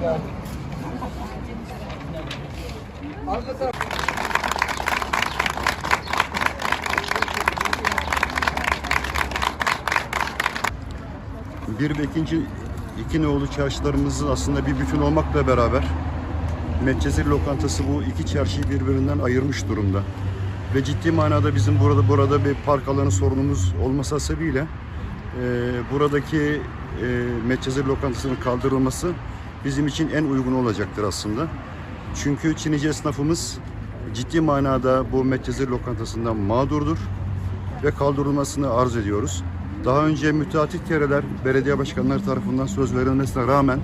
Bir ve ikinci iki nolu çarşılarımız aslında bir bütün olmakla beraber Medcezir lokantası bu iki çarşıyı birbirinden ayırmış durumda. Ve ciddi manada bizim burada burada bir park alanı sorunumuz olması sebebiyle e, buradaki e, Medcezir lokantasının kaldırılması bizim için en uygun olacaktır aslında. Çünkü Çinici esnafımız ciddi manada bu Medcezir lokantasından mağdurdur ve kaldırılmasını arz ediyoruz. Daha önce müteahhit kereler belediye başkanları tarafından söz verilmesine rağmen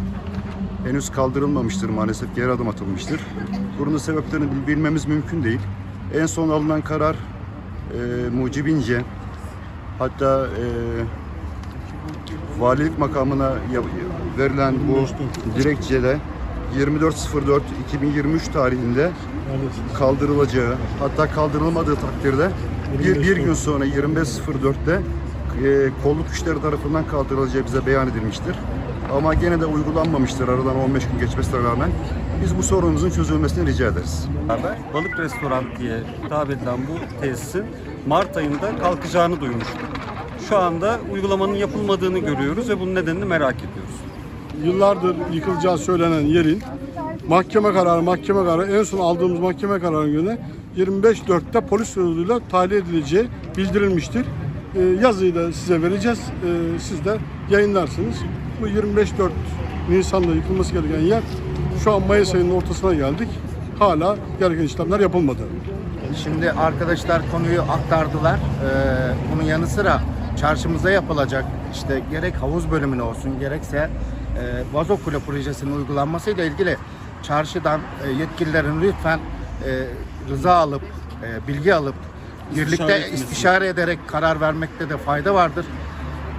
henüz kaldırılmamıştır maalesef geri adım atılmıştır. Bunun sebeplerini bil- bilmemiz mümkün değil. En son alınan karar e, mucibince hatta e, valilik makamına verilen bu dilekçede 24.04.2023 tarihinde kaldırılacağı hatta kaldırılmadığı takdirde bir, bir gün sonra 25.04'te e, kolluk güçleri tarafından kaldırılacağı bize beyan edilmiştir. Ama gene de uygulanmamıştır aradan 15 gün geçmesine rağmen. Biz bu sorunumuzun çözülmesini rica ederiz. balık restoran diye hitap edilen bu tesisin Mart ayında kalkacağını duymuştuk. Şu anda uygulamanın yapılmadığını görüyoruz ve bunun nedenini merak ediyoruz. Yıllardır yıkılacağı söylenen yerin mahkeme kararı mahkeme kararı en son aldığımız mahkeme kararına göre 25.4'te polis yoluyla tahliye edileceği bildirilmiştir. Ee, yazıyı da size vereceğiz. Ee, siz de yayınlarsınız. Bu 25.4 Nisan'da yıkılması gereken yer şu an Mayıs ayının ortasına geldik. Hala gereken işlemler yapılmadı. Şimdi arkadaşlar konuyu aktardılar. Ee, bunun yanı sıra çarşımıza yapılacak işte gerek havuz bölümüne olsun gerekse e, vazo kule projesinin uygulanmasıyla ilgili çarşıdan e, yetkililerin lütfen e, rıza alıp e, bilgi alıp birlikte istişare ederek karar vermekte de fayda vardır.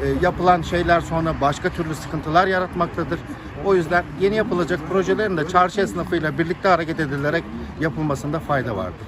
E, yapılan şeyler sonra başka türlü sıkıntılar yaratmaktadır. O yüzden yeni yapılacak projelerin de çarşı esnafıyla birlikte hareket edilerek yapılmasında fayda vardır.